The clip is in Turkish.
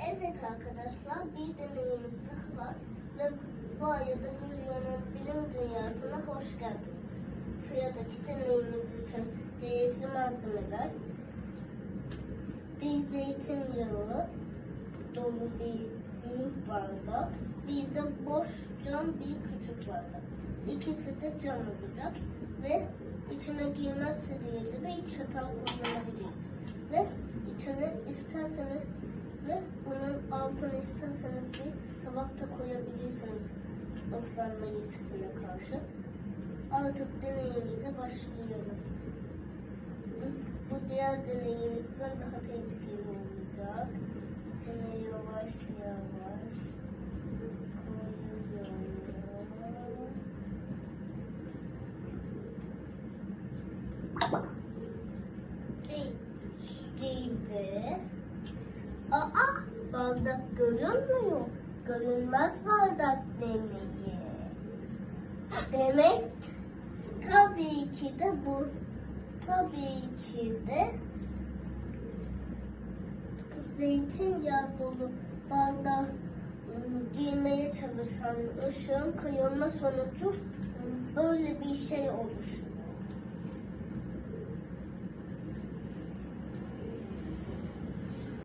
Evet arkadaşlar bir deneyimiz daha var ve bu arada Gülüyor'un bilim dünyasına hoş geldiniz. Sıradaki deneyimiz için gerekli malzemeler bir zeytinyağı dolu bir büyük bardak, bir de boş cam bir küçük bardak. İkisi de cam olacak ve içine giymez seviyede bir çatal kullanabiliriz. Ve içine isterseniz ve bunun altına isterseniz bir tabak da koyabilirsiniz ıslanma riskine karşı. Artık deneyimize başlayalım. Bu diğer deneyimizden daha tehlikeli olacak. İçine yavaş yavaş koyuyoruz. İşte Aa, bardak görünmüyor. Görünmez bardak demeyi. Demek tabii ki de bu. Tabii ki de zeytinyağı dolu bardağı giymeye çalışan ışığın kayılma sonucu böyle bir şey oluşur.